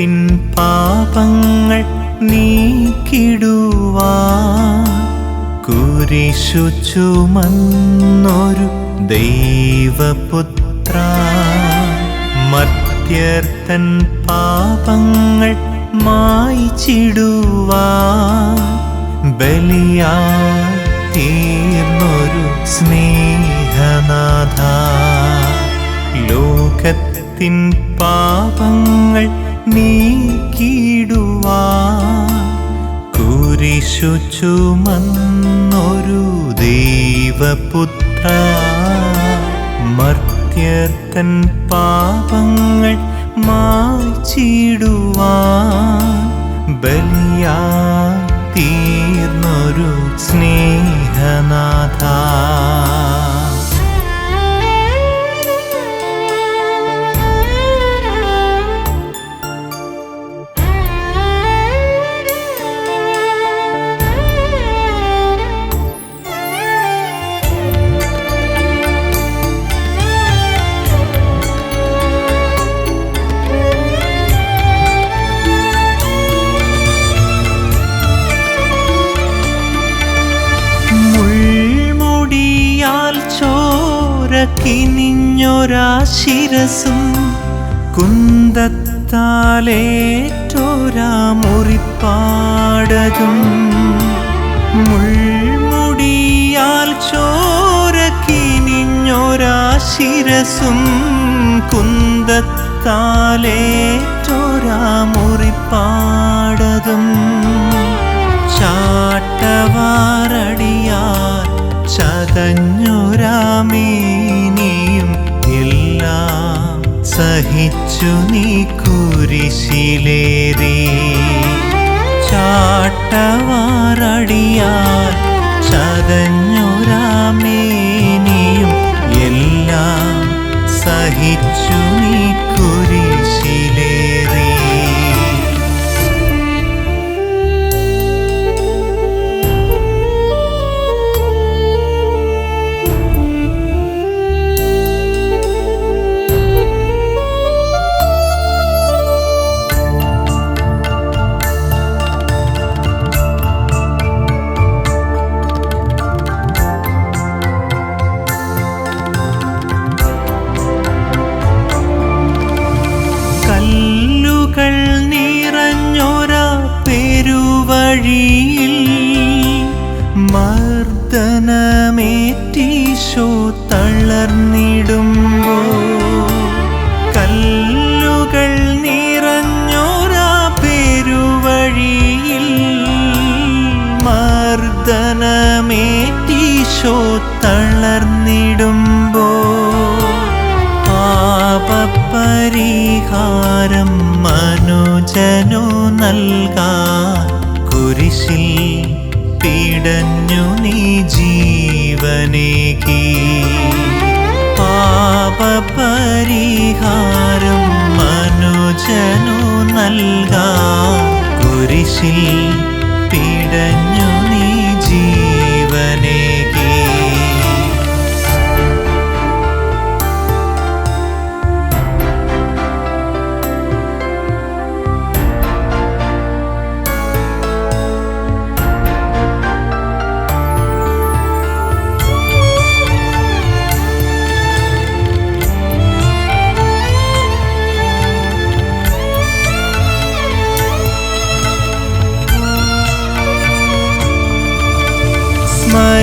ലോകത്തിൻ പാപങ്ങൾ നീക്കിടുവാ കുരിശു ചുമന്നൊരു ദൈവപുത്ര. മർത്യർത്തൻ പാപങ്ങൾ മായിച്ചിടുവാ ബലിയാ തീർന്നൊരു സ്നേഹനാഥ. ലോകത്തിൻ പാപങ്ങൾ നീക്കിടുവാ കുരിശു ചുമന്നൊരു ദൈവപുത്ര. മർത്യർത്തൻ പാപങ്ങൾ മാച്ചിടുവാ ബലിയാ തീർന്നൊരു സ്നേഹനാഥ ചോര നിഞ്ഞൊരാശിരസും കുന്തത്താലേറ്റോരാ മുറിപ്പാടതും മുൾമുടിയാൽ ചോരക്കി നിഞ്ഞൊരാശിരസും കുന്തത്താലേറ്റോരാ മുറിപ്പാടതും ചാട്ടവാറടിയാൽ ചതഞ്ഞൊരാമേനിയും എല്ലാം സഹിച്ചു നീ കുരിശിലേറി. ചാട്ടവാറടിയാൽ ചതഞ്ഞൊരാമേനിയും തളർന്നിടുമ്പോ കല്ലുകൾ നിറഞ്ഞോരാ പെരുവഴിയിൽ മർദ്ദനമേറ്റീശോ തളർന്നിടുമ്പോ പാപപരിഹാരം മനുജനോ നൽകാൻ കുരിശിൽ പിടഞ്ഞു നീ ജീവനേകി. നൽകാൻ കുരിശിൽ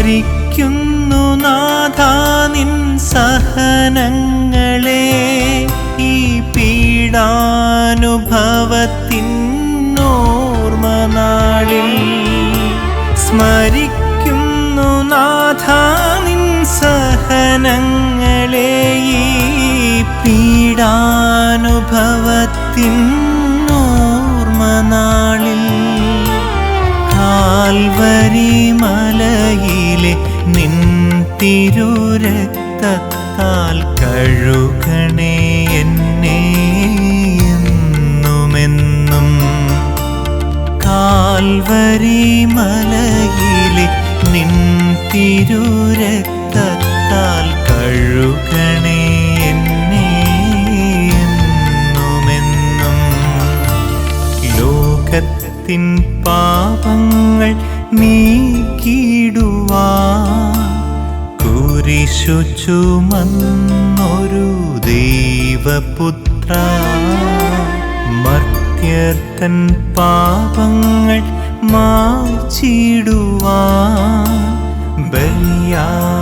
സ്മരിക്കുന്നു നാഥാ നിൻ സഹനങ്ങളെ. ഈ പീഡാനുഭവത്തിൻ നാളിൽ സ്മരിക്കുന്നു നാഥാ നിൻ സഹനങ്ങളെ. ഈ പീഡാനുഭവത്തിനോർമ്മ മലയിലെ നിൻ തിരുരക്തത്താൽ കഴുകണേ എന്നെ എന്നുമെന്നും. കാൽവരി മലയിലെ നിൻ തിരുരക്തത്താൽ കഴുകണേ എന്നെ എന്നുമെന്നും. ലോകത്തിൻ പാപങ്ങൾ കുരിശു ചുമന്നൊരു ദൈവപുത്ര. മർത്യർത്തൻ പാപങ്ങൾ മാച്ചിടുവാൻ ബലിയാ